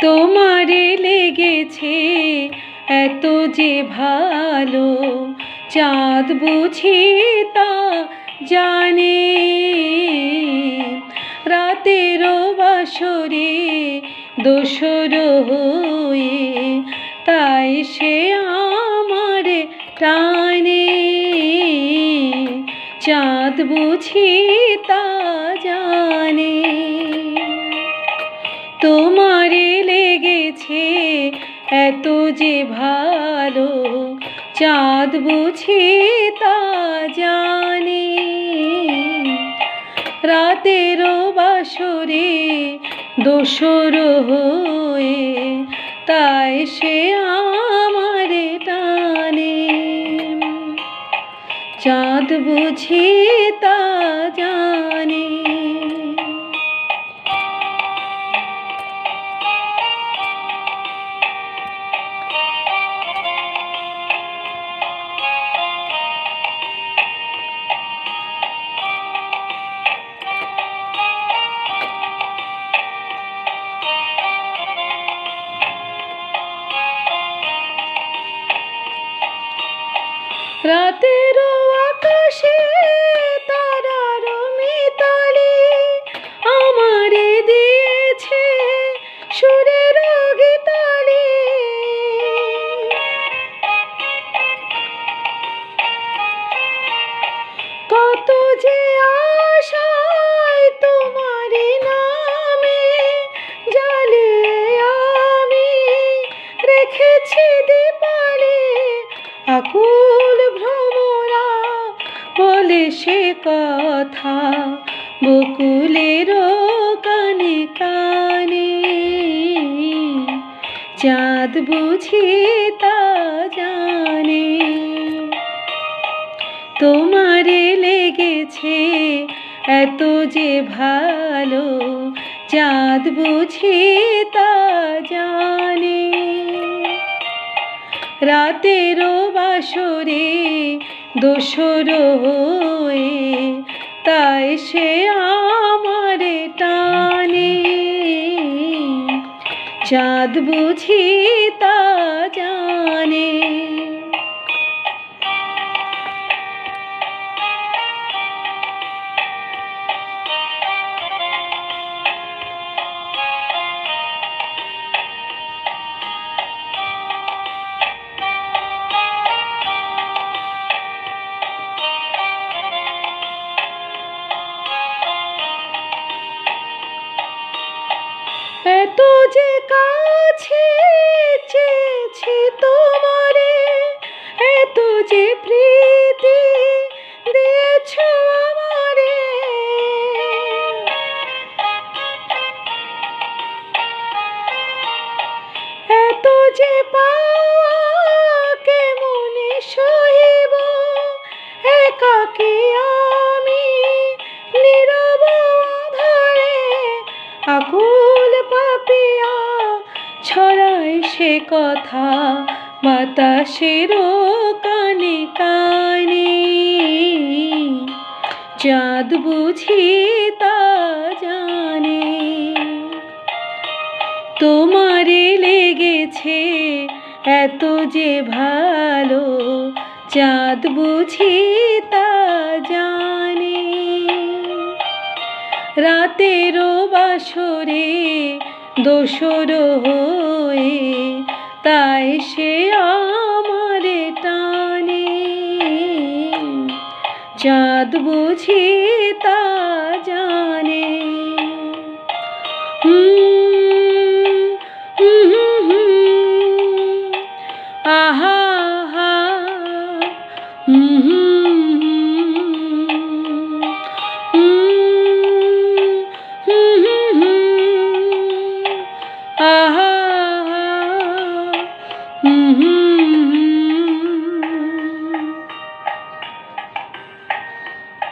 তোমারে লেগেছে এত যে ভালো, চাঁদ বুঝি তা জানে। রাতেরও বাসরে দোসর হয়ে, তাই সে আমার টানে বুঝি তা জানে তোমারে লেগেছে এত যে ভালো চাঁদ বুঝি তা জানে রাতেরও বাসরে দোসর হয়ে তাই সে আমারে চাঁদ বুঝি তা জানে। রাতের আকাশে তারার মিতালি আমারে দিয়েছে সুরের গীতালি। কত যে আশায় তোমারি নামে জালে আমি রেখেছি দীপালি ভ্রমরা বলে সে কথা বকুলের কানে কানে। চাঁদ বুঝি তা জানে। তোমারে লেগেছে এত যে ভালো, চাঁদ বুঝি তা জানে। রাতেরও বাসরে দোসর হয়ে তাই সে আমার টানে। চাঁদ বুঝি তা জানে যে কাছে চেয়েছি তোমারে, এত যে প্রীতি দিয়েছ আমারে। এত যে পাওয়া কেমনে সহিব একাকি ছড়ায় সে কথা, বাতাসের কানে কানে। চাঁদ বুঝি তা জানে। তোমারে লেগেছে এত যে ভালো, চাঁদ বুঝি তা জানে। রাতেরও বাসরে দোসর হয়ে তাই সে আমারে টানে। চাঁদ বুঝি তা জানে